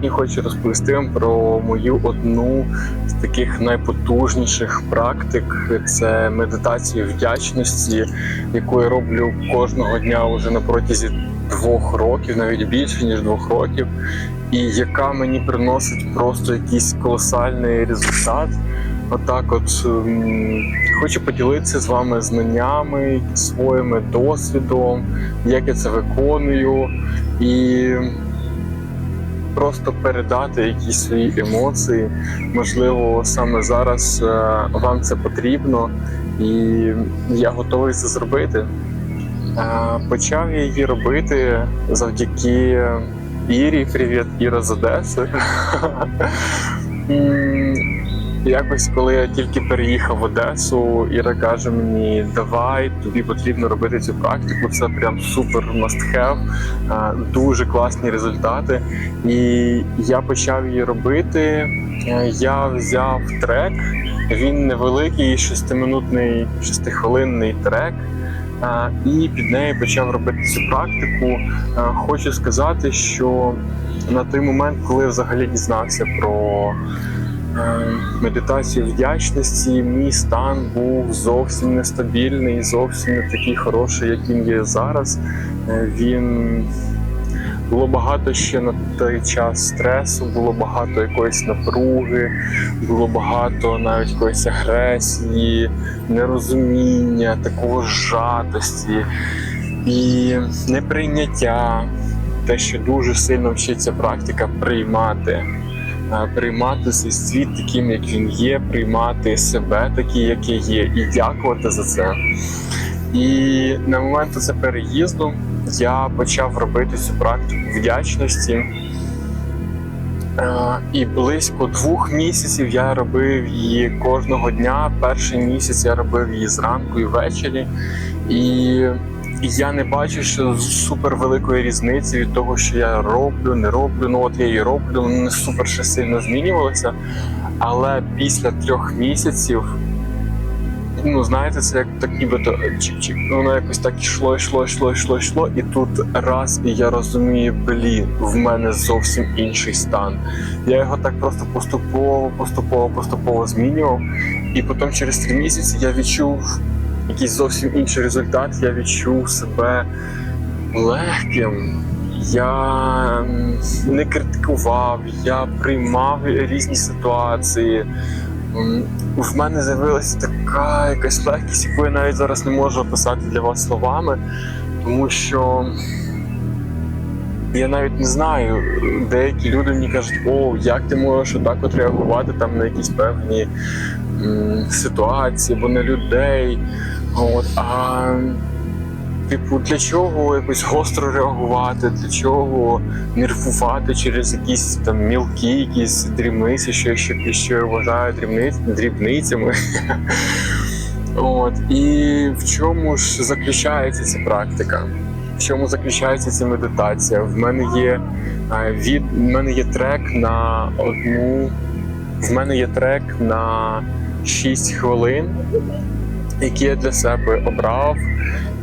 Сьогодні хочу розповісти вам про мою одну з таких найпотужніших практик. Це медитація вдячності, яку я роблю кожного дня уже на протязі двох років, навіть більше ніж двох років, і яка мені приносить просто якийсь колосальний результат. Отак, от ем, хочу поділитися з вами знаннями, своїми досвідом, як я це виконую, і просто передати якісь свої емоції. Можливо, саме зараз е, вам це потрібно, і я готовий це зробити. Е, Почав я її робити завдяки Ірі. Привіт, Іра з Одеси. Якось, коли я тільки переїхав в Одесу, Іра каже мені: давай, тобі потрібно робити цю практику. Це прям супер must have, е, дуже класні результати. І я почав її робити. Е, Я взяв трек. Він невеликий, шестиминутний, шестихвилинний трек. е, І під нею почав робити цю практику. Хочу сказати, що на той момент, коли я взагалі дізнався про е, медитацію вдячності, мій стан був зовсім нестабільний, зовсім не такий хороший, як він є зараз. Е, Він було багато ще на той час стресу, було багато якоїсь напруги, було багато навіть якоїсь агресії, нерозуміння, такого зжатості і неприйняття. Те, що дуже сильно вчиться практика приймати, приймати цей світ таким, як він є, приймати себе такий, який є, і дякувати за це. І на момент це переїзду я почав робити цю практику вдячності. І близько двох місяців я робив її кожного дня. Перший місяць я робив її зранку і ввечері. І я не бачу, що супер великої різниці від того, що я роблю, не роблю. Ну от я її роблю, не супер ще сильно змінювалося. Але після трьох місяців ну знаєте, це як так нібито чик-чик. Ну, Воно якось так йшло, йшло, йшло, йшло, йшло, і тут раз, і я розумію, блін, в мене зовсім інший стан. Я його так просто поступово, поступово, поступово змінював. І потім через три місяці я відчув якийсь зовсім інший результат. Я відчув себе легким. Я не критикував, я приймав різні ситуації. В мене з'явилася така якась легкість, яку я навіть зараз не можу описати для вас словами, тому що я навіть не знаю. Деякі люди мені кажуть, о, як ти можеш отак от реагувати там на якісь певні ситуації або на людей. От, а Типу, для чого якось гостро реагувати, для чого нервувати через якісь там мілкі, якісь дрібниці, що, що, що я вважаю дрібниць, дрібницями. От. І в чому ж заключається ця практика? В чому заключається ця медитація? В мене є від в мене є трек на одну. В мене є трек на 6 хвилин, який я для себе обрав.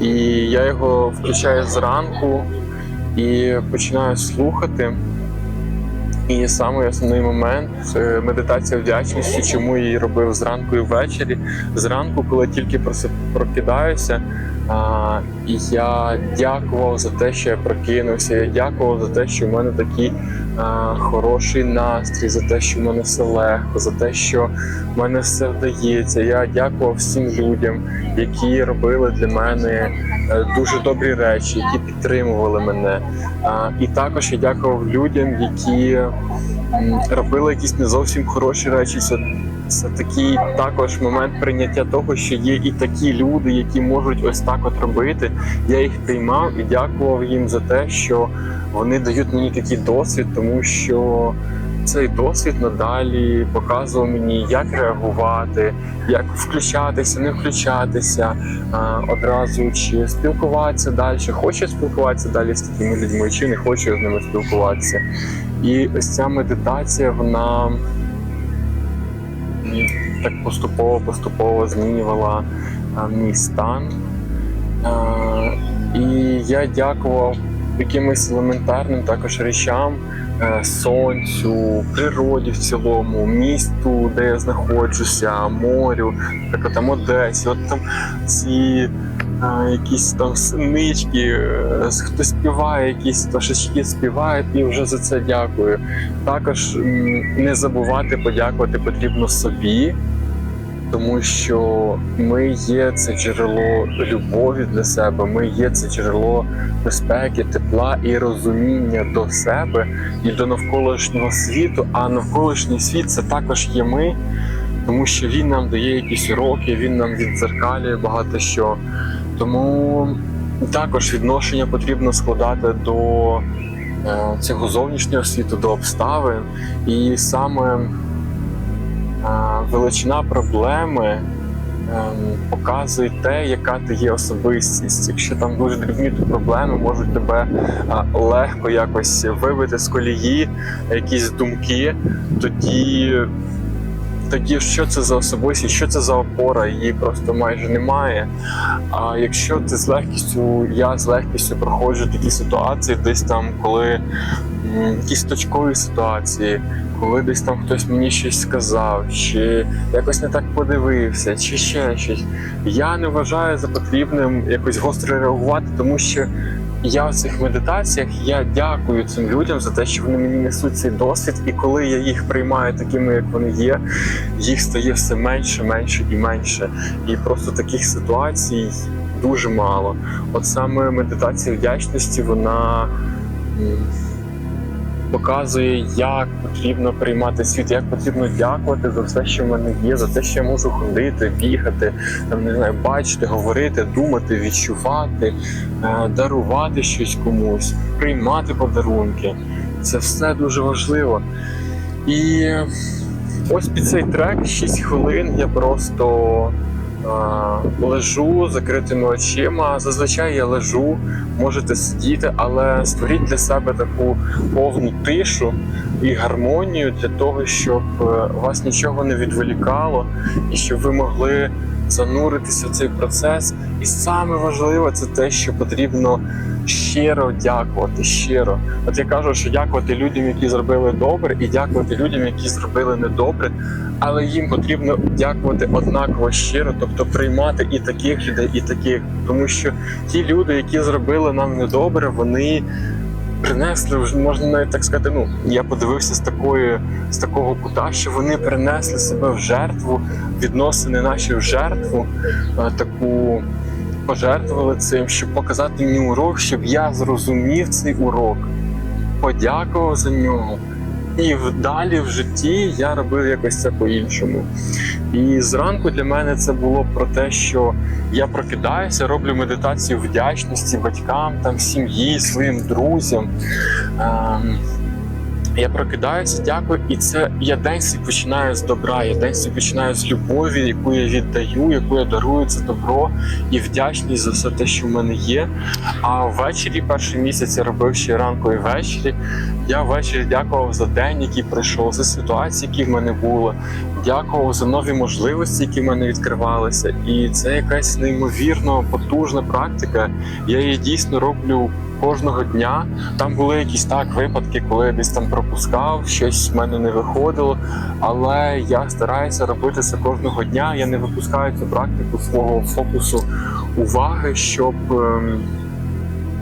І я його включаю зранку і починаю слухати. І саме основний момент медитація вдячності, чому я її робив зранку і ввечері. Зранку, коли тільки прокидаюся, я дякував за те, що я прокинувся. Я дякував за те, що в мене такий а, хороший настрій, за те, що в мене все легко, за те, що в мене все вдається. Я дякував всім людям, які робили для мене е, дуже добрі речі, які підтримували мене. І також я дякував людям, які робили якісь не зовсім хороші речі. Це, такий також момент прийняття того, що є і такі люди, які можуть ось так от робити. Я їх приймав і дякував їм за те, що вони дають мені такий досвід, тому що цей досвід надалі показував мені, як реагувати, як включатися, не включатися а, одразу, чи спілкуватися далі, хочу спілкуватися далі з такими людьми, чи не хочу з ними спілкуватися. І ось ця медитація, вона так поступово-поступово змінювала мій стан. І я дякував якимось елементарним також речам, е, сонцю, природі в цілому, місту, де я знаходжуся, морю, наприклад, там Одесі, от там ці е, якісь там синички, е, хтось співає, якісь пташечки співають, і вже за це дякую. Також не забувати подякувати потрібно собі. Тому що ми є це джерело любові для себе, ми є це джерело безпеки, тепла і розуміння до себе і до навколишнього світу. А навколишній світ це також є ми, тому що він нам дає якісь уроки, він нам віддзеркалює багато що. Тому також відношення потрібно складати до е, цього зовнішнього світу, до обставин. І саме е, величина проблеми ем, показує те, яка ти є особистість. Якщо там дуже дрібні проблеми можуть тебе легко якось вибити з колії, якісь думки, тоді. Тоді що це за особистість, що це за опора, її просто майже немає. А якщо ти з легкістю, я з легкістю проходжу такі ситуації, десь там, коли якісь точкові ситуації, коли десь там хтось мені щось сказав, чи якось не так подивився, чи ще щось. Я не вважаю за потрібним якось гостро реагувати, тому що я в цих медитаціях я дякую цим людям за те, що вони мені несуть цей досвід, і коли я їх приймаю такими, як вони є, їх стає все менше, менше і менше. І просто таких ситуацій дуже мало. От саме медитація вдячності, вона. Показує, як потрібно приймати світ, як потрібно дякувати за все, що в мене є, за те, що я можу ходити, бігати, там не знаю, бачити, говорити, думати, відчувати, е, дарувати щось комусь, приймати подарунки. Це все дуже важливо. І ось під цей трек 6 хвилин я просто. Лежу закритими очима. Зазвичай я лежу, можете сидіти, але створіть для себе таку повну тишу і гармонію для того, щоб е, вас нічого не відволікало, і щоб ви могли зануритися в цей процес. І саме важливе це те, що потрібно щиро дякувати. Щиро, от я кажу, що дякувати людям, які зробили добре, і дякувати людям, які зробили недобре. Але їм потрібно дякувати однаково щиро, тобто приймати і таких людей, і таких, тому що ті люди, які зробили нам недобре, вони принесли вже можна навіть так сказати. Ну я подивився з такої з такого кута, що вони принесли себе в жертву, відносини наші в жертву, таку пожертвували цим, щоб показати мені урок, щоб я зрозумів цей урок, подякував за нього. І далі в житті я робив якось це по-іншому. І зранку для мене це було про те, що я прокидаюся, роблю медитацію вдячності батькам, там, сім'ї, своїм друзям. Ем, я прокидаюся, дякую, і це я день свій починаю з добра. Я день свій починаю з любові, яку я віддаю, яку я дарую це добро і вдячність за все те, що в мене є. А ввечері, перший місяць я робив ще ранку і ввечері. Я ввечері дякував за день, який пройшов, за ситуації, які в мене були. Дякував за нові можливості, які в мене відкривалися. І це якась неймовірно потужна практика. Я її дійсно роблю кожного дня. Там були якісь так випадки, коли я десь там пропускав, щось в мене не виходило. Але я стараюся робити це кожного дня. Я не випускаю цю практику свого фокусу уваги, щоб ем,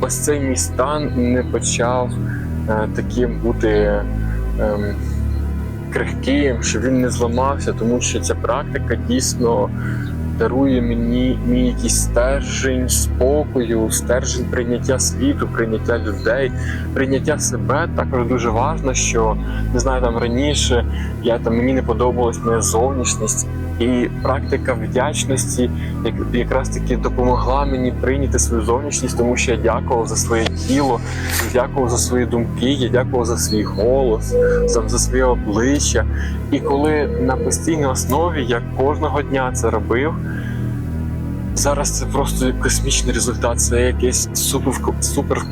ось цей мій стан не почав е, таким бути. ем, Крихким, щоб він не зламався, тому що ця практика дійсно дарує мені мій якийсь стержень спокою, стержень прийняття світу, прийняття людей, прийняття себе. Також дуже важливо, що не знаю, там раніше я там мені не подобалась моя зовнішність, і практика вдячності як, якраз таки допомогла мені прийняти свою зовнішність, тому що я дякував за своє тіло, дякував за свої думки, я дякував за свій голос, за, за своє обличчя. І коли на постійній основі я кожного дня це робив. Зараз це просто космічний результат, це якесь супер, супер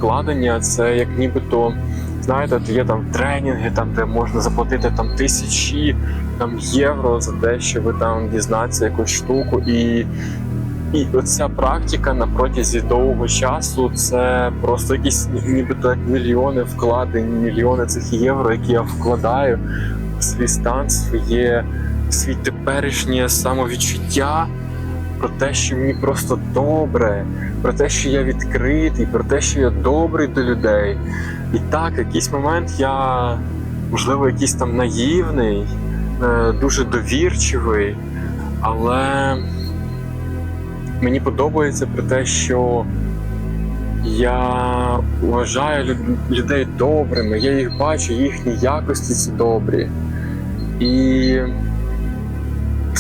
це як нібито, знаєте, є там тренінги, там де можна заплатити там тисячі там, євро за те, щоб там дізнатися якусь штуку. І І оця практика на протязі довгого часу це просто якісь нібито як мільйони вкладень, мільйони цих євро, які я вкладаю в свій стан, своє свій теперішнє самовідчуття про те, що мені просто добре, про те, що я відкритий, про те, що я добрий до людей. І так, якийсь момент я, можливо, якийсь там наївний, е, дуже довірчивий, але мені подобається про те, що я вважаю людей добрими, я їх бачу, їхні якості ці добрі. І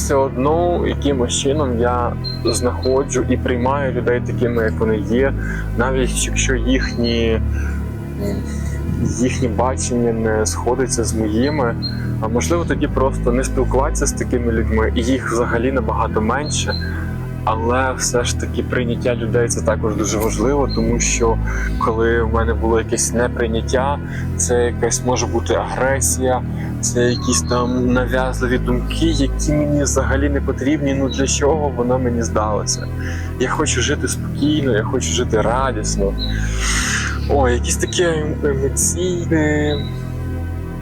все одно якимось чином я знаходжу і приймаю людей такими, як вони є, навіть якщо їхні, їхні бачення не сходиться з моїми. А можливо, тоді просто не спілкуватися з такими людьми, і їх взагалі набагато менше. Але все ж таки прийняття людей це також дуже важливо, тому що коли в мене було якесь неприйняття, це якась може бути агресія, це якісь там нав'язливі думки, які мені взагалі не потрібні. Ну для чого воно мені здалося? Я хочу жити спокійно, я хочу жити радісно. Ой, якісь таке емоційне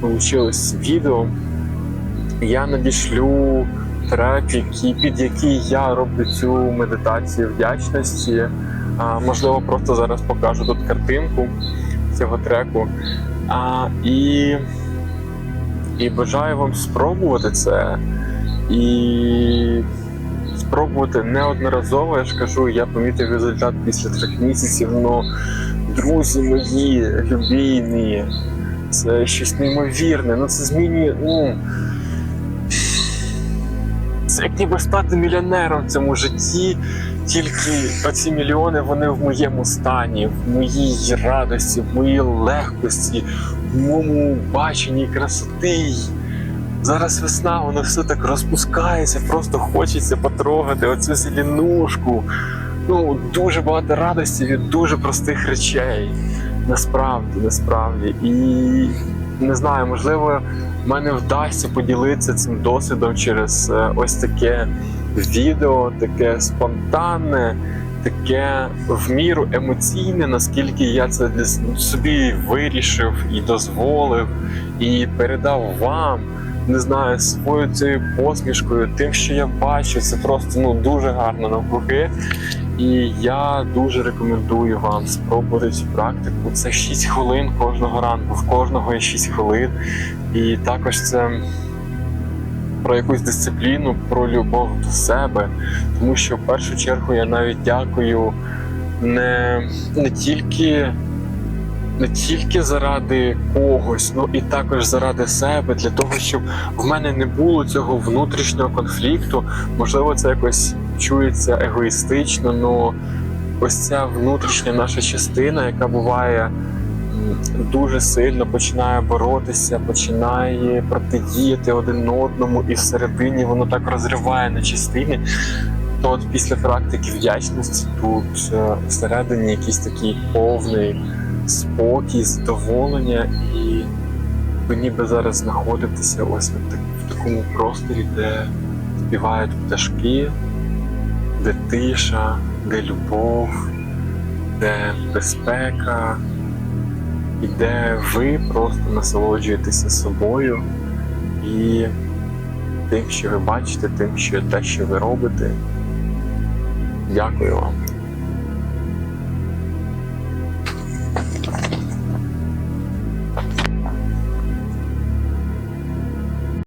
получилось відео. Я надішлю трек, який, під який я роблю цю медитацію вдячності. А, можливо, просто зараз покажу тут картинку цього треку. А, і, і бажаю вам спробувати це. І спробувати неодноразово. Я ж кажу, я помітив результат після трьох місяців. Ну, друзі мої, любійні, це щось неймовірне. Ну це змінює. Ну, це як ніби стати мільйонером в цьому житті. Тільки оці мільйони вони в моєму стані, в моїй радості, в моїй легкості, в моєму баченні красоти. Зараз весна, воно все так розпускається, просто хочеться потрогати оцю зеленушку. Ну, дуже багато радості від дуже простих речей. Насправді, насправді. І не знаю, можливо, мене вдасться поділитися цим досвідом через е, ось таке відео, таке спонтанне, таке в міру емоційне, наскільки я це для собі вирішив і дозволив, і передав вам. Не знаю, своєю цією посмішкою, тим, що я бачу, це просто ну дуже гарно навкруги. І я дуже рекомендую вам спробувати цю практику. Це 6 хвилин кожного ранку, в кожного є 6 хвилин. І також це про якусь дисципліну, про любов до себе. Тому що в першу чергу я навіть дякую не, не тільки. Не тільки заради когось, ну і також заради себе, для того, щоб в мене не було цього внутрішнього конфлікту. Можливо, це якось чується егоїстично, але ось ця внутрішня наша частина, яка буває дуже сильно починає боротися, починає протидіяти один одному, і всередині воно так розриває на частини. То от після практики вдячності тут е, всередині якийсь такий повний спокій, задоволення, і ніби зараз знаходитеся ось в такому просторі, де співають пташки, де тиша, де любов, де безпека, і де ви просто насолоджуєтеся собою і тим, що ви бачите, тим, що те, що ви робите. Дякую вам.